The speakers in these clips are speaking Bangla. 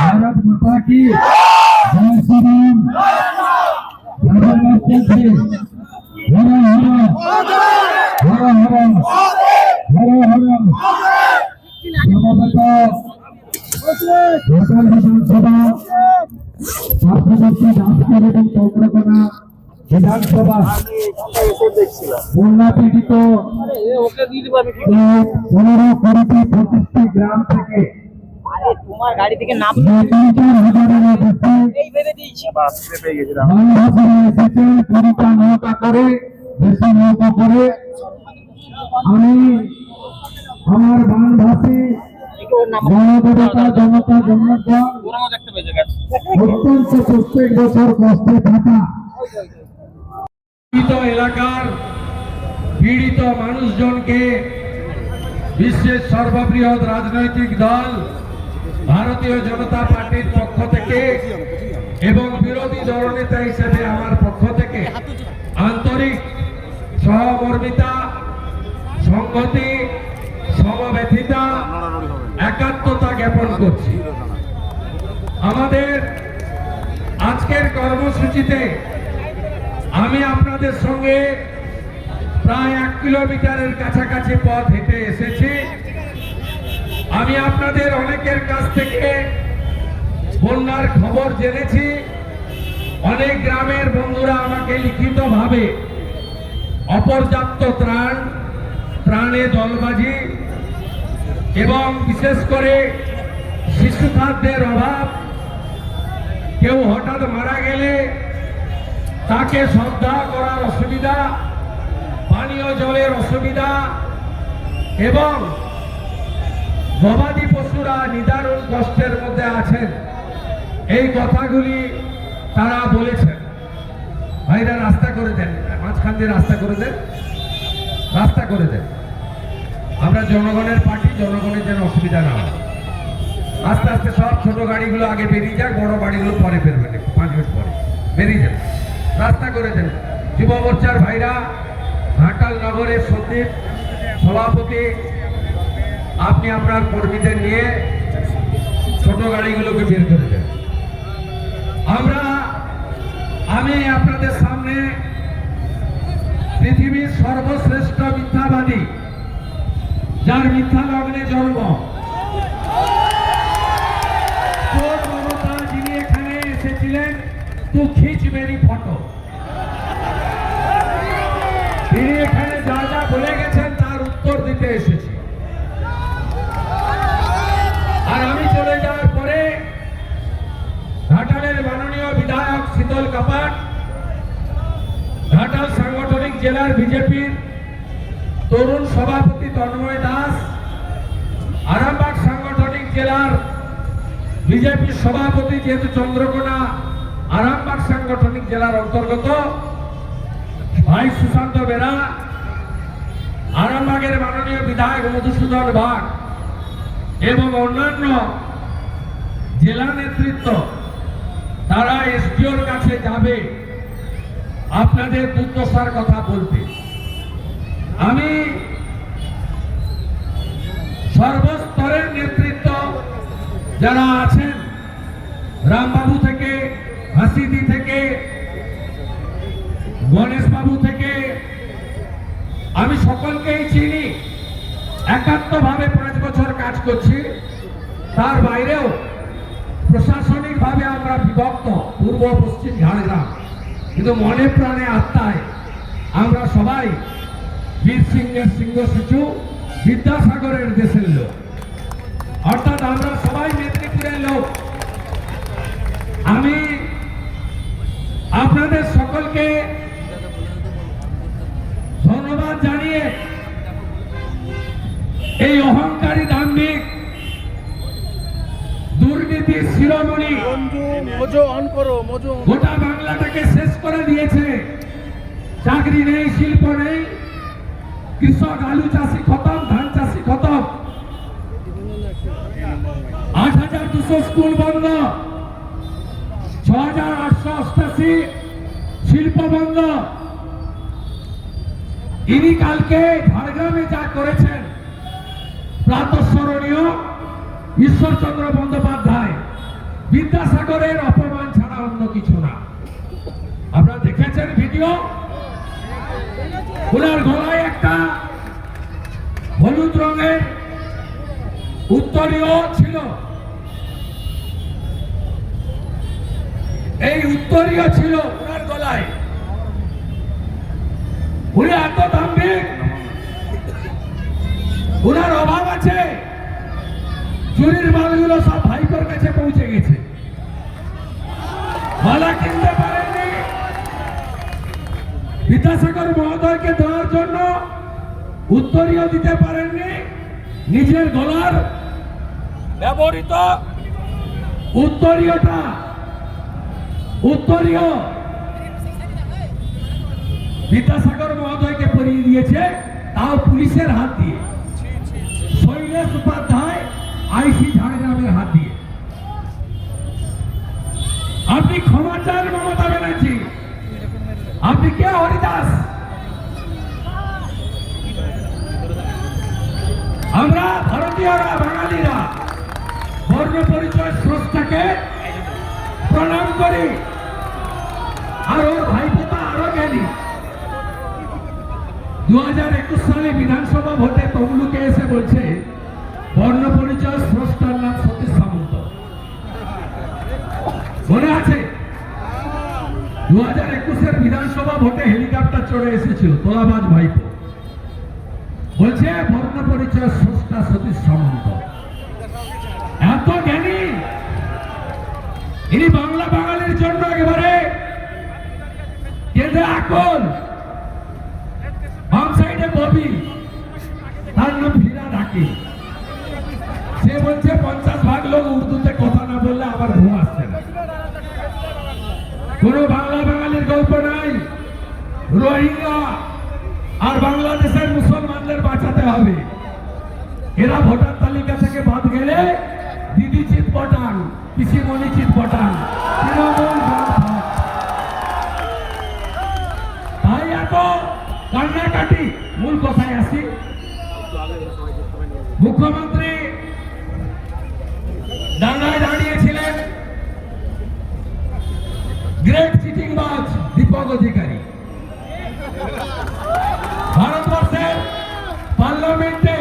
ভারত মাতা কি? জয় শ্রীরাম। রাধা মাস্টার জি হর হর। হর হর। হর বিধানসভা। গ্রাম থেকে তোমার গাড়ি থেকে নাম এই ভেবে দিয়েছি মানভাসীরা এসেছে নৌকা করে বেশি নৌকা করে। আমি আমার বানভাসী জনতা অত্যন্ত প্রত্যেক বছর কষ্টে থাকা। এলাকার পীড়িত মানুষজনকে বিশ্বের সর্ববৃহৎ রাজনৈতিক দল ভারতীয় জনতা পার্টির পক্ষ থেকে এবং বিরোধী দলনেতা হিসেবে আমার পক্ষ থেকে আন্তরিক সহমর্মিতা, সংহতি সমব্যথিতা একাত্মতা জ্ঞাপন করছি। আমাদের আজকের কর্মসূচিতে আমি আপনাদের সঙ্গে প্রায় এক কিলোমিটারের কাছাকাছি পথ হেঁটে এসেছি। আমি আপনাদের অনেকের কাছ থেকে বন্যার খবর জেনেছি। অনেক গ্রামের বন্ধুরা আমাকে লিখিতভাবে অপর্যাপ্ত ত্রাণ ত্রাণে দলবাজি এবং বিশেষ করে শিশু খাদ্যের অভাব। কেউ হঠাৎ মারা গেলে তাকে শ্রদ্ধা করার অসুবিধা, পানীয় জলের অসুবিধা এবং গবাদি পশুরা নিদারুণ কষ্টের মধ্যে আছেন। এই কথাগুলি তারা বলেছেন। ভাইরা, রাস্তা করে দেন। মাঝখান দিয়ে রাস্তা করে দেন। রাস্তা করে দেন। আমরা জনগণের পার্টি, জনগণের যেন অসুবিধা না হয়। আস্তে আস্তে সব ছোট গাড়িগুলো আগে বেরিয়ে যাক, বড় গাড়িগুলো পরে একটু পাঁচ মিনিট পরে। বেরিয়ে যান রাস্তা করে দেন। যুব মোর্চার ভাইরা, ঘাটাল নগরের সন্দীপ সভাপতি আপনি আপনার কর্মীদের নিয়ে ছোট গাড়িগুলোকে বের করে দেন। আমরা, আমি আপনাদের সামনে পৃথিবীর সর্বশ্রেষ্ঠ মিথ্যাবাদী, যার মিথ্যা লগ্নে জন্ম জেলার বিজেপির তরুণ সভাপতি তন্ময় দাস, আরামবাগ সাংগঠনিক জেলার বিজেপির সভাপতি যেহেতু চন্দ্রকোনা, আরামবাগ সাংগঠনিক জেলার অন্তর্গত, ভাই সুশান্ত বেরা, আরামবাগের মাননীয় বিধায়ক মধুসূদন বাগ এবং অন্যান্য জেলা নেতৃত্ব, তারা এসডিওর কাছে যাবে। আপনাদের দুর্দশার কথা বলতে। আমি সর্বস্তরের নেতৃত্ব যারা আছেন, রামবাবু থেকে, হাসিদি থেকে গণেশ বাবু থেকে, আমি সকলকেই চিনি। একাত্মভাবে পাঁচ বছর কাজ করছি। তার বাইরেও প্রশাসনিকভাবে আমরা বিভক্ত, পূর্ব, পশ্চিম, ঝাড়গ্রাম। কিন্তু মনে প্রাণে আত্মায় আমরা সবাই বীর সিংহের সিংহ শিশু, বিদ্যাসাগরের দেশের লোক। অর্থাৎ আমরা সবাই মেদিনীপুরের লোক। আমি আপনাদের সকলকে শিরোমণি। মোজো অন করো মোজো গোটা বাংলাটাকে শেষ করে দিয়েছে। চাকরি নেই শিল্প নেই। কৃষক আলু চাষি খতম ধান চাষি খতম। আট হাজার দুশো স্কুল বন্ধ। ছ হাজার আটশো অষ্টাশি শিল্প বন্ধ। ইনি কালকে ঝাড়গ্রামে যা করেছেন প্রাতঃস্মরণীয়। ঈশ্বরচন্দ্র বন্দ্যোপাধ্যায়। বিদ্যাসাগরের অপমান ছাড়া অন্য কিছু না। আপনারা দেখেছেন ভিডিও? ওনার গলায় একটা হলুদ রঙের উত্তরীয় ছিল। এই উত্তরীয় ছিল ওনার গলায়। উনি এত দাম্ভিক। ওনার অভাব আছে। চুরির মালগুলো সব ভাইপোর কাছে পৌঁছে গেছে। মালা কিনতে পারেননি। বিদ্যাসাগর মহোদয়কে দেওয়ার জন্য উত্তরীয় দিতে পারেননি। নিজের গলার ব্যবহৃত উত্তরীয়টা উত্তরীয়। বিদ্যাসাগর মহোদয়কে পরিয়ে দিয়েছে, তাও পুলিশের হাত দিয়ে। শৈলেশ উপাধ্যায়, আইসি আর ওর ভাইপোতা আরও জ্ঞানী। দু হাজার একুশ সালে বিধানসভা ভোটে তমলুকে এসে বলছে, বর্ণ পরিচয় স্রষ্টার নাম সতীশ সামন্ত। মনে আছে? দু হাজার একুশের বিধানসভা ভোটে হেলিকপ্টার চড়ে এসেছিল তোলাবাজ ভাইপো। বলছে, বর্ণ পরিচয় স্রষ্টা সতীশ সামন্ত এত জ্ঞানী ইনি বাংলা বাঙালির জন্য একেবারে কেঁদে আকল বাম সাইডে ববি। তার নাম ফিরা ডাকি সে বলছে, পঞ্চাশ ভাগ লোক উর্দুতে কথা না বললে আবার ঘুম আসছে না। কোন বাংলা বাঙালির গল্প নাই। রোহিঙ্গা আর বাংলাদেশের মুসলমানদের বাঁচাতে হবে। এরা ভোটার তালিকা থেকে বাদ গেলে দিদি চিত পটান, পিসিমণি চিত মুখ্যমন্ত্রী ডাঙ্গায় দাঁড়িয়েছিলেন। গ্রেট চিটিংবাজ দীপক অধিকারী। ভারতবর্ষের পার্লামেন্টে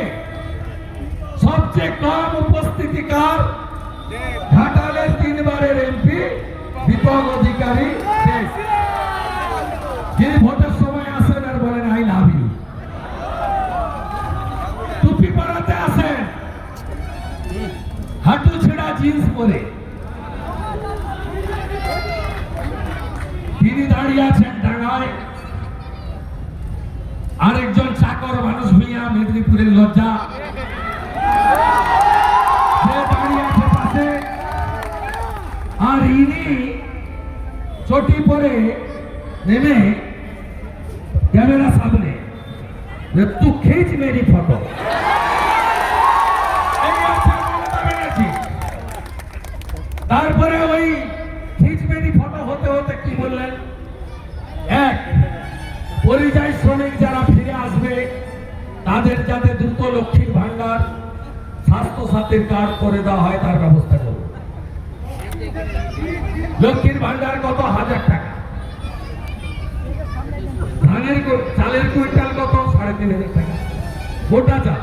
সবচেয়ে কম উপস্থিতিকার ঘাটালের তিনবারের এমপি দীপক অধিকারী। জিন্স পরে। তিনি দাঁড়িয়ে আছেন ডাঙায়। আরেকজন চাকর মানুষ ভূঁইয়া মেদিনীপুরের লজ্জা। আর ইনি চটি পরে নেমে ক্যামেরা সামনে যে তু খিচ মেরি ফটো এই আছে মমতা ব্যানার্জি। তারপরে ওই খিচ মেরি ফটো হতে হতে কি বললেন এক পরিযায়ী শ্রমিক যারা ফিরে আসবে, তাদের যাতে দ্রুত লক্ষ্মীর ভান্ডার স্বাস্থ্য সাথীর কার্ড করে দেওয়া হয়, তার ব্যবস্থা করুন। লক্ষ্মীর ভান্ডার কত? হাজার টাকা। ধানের চালের কুইন্টাল কত? সাড়ে তিন হাজার টাকা। গোটা চাল।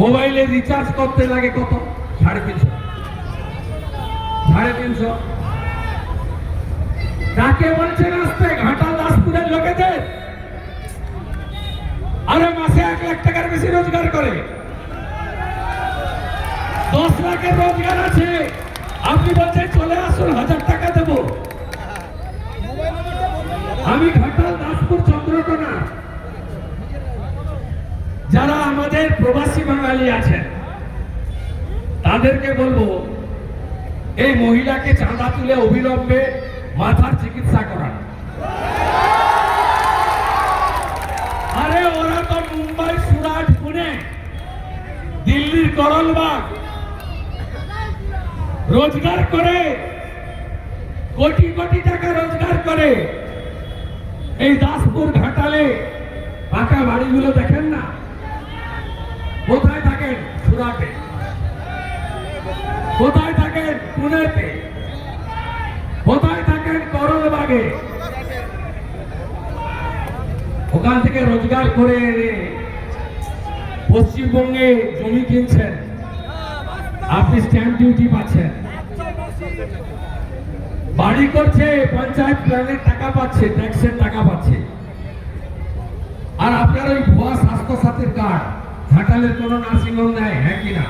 মোবাইলে রিচার্জ করতে লাগে কত? সাড়ে তিনশো। সাড়ে তিনশো। কাকে বলছেন আসতে ঘাটা দাসপুরের লোকেদের। আরে মাসে এক লাখ টাকার বেশি রোজগার করে। দশ লাখের রোজগার আছে। আপনি বলছেন, চলে আসুন, হাজার টাকা দেব। আমি ঘাটাল দাসপুর চন্দ্রকোনা। যারা আমাদের প্রবাসী বাঙালি আছেন, তাদেরকে বলব, এই মহিলাকে চাঁদা তুলে অবিলম্বে মাথার চিকিৎসা করান। আরে, ওরা তো মুম্বাই, সুরাট, পুনে, দিল্লির করলবাগ রোজগার করে, কোটি কোটি টাকা রোজগার করে। এই দাসপুর ঘাটালে পাকা বাড়িগুলো দেখেন না? কোথায় থাকেন সুরাটে? কোথায় থাকেন পুনেতে? কোথায় থাকেন ওখান থেকে রোজগার করে এনে পশ্চিমবঙ্গে জমি কিনছেন। আপনি স্ট্যাম্প ডিউটি পাচ্ছেন। বাড়ি করছে, পঞ্চায়েত প্ল্যানের টাকা পাচ্ছে ট্যাক্সের টাকা পাচ্ছে। আর আপনার ওই ভুয়া স্বাস্থ্য সাথীর কার্ড ঘাটালের কোনো নার্সিংহোম নেয় হ্যাঁ কিনা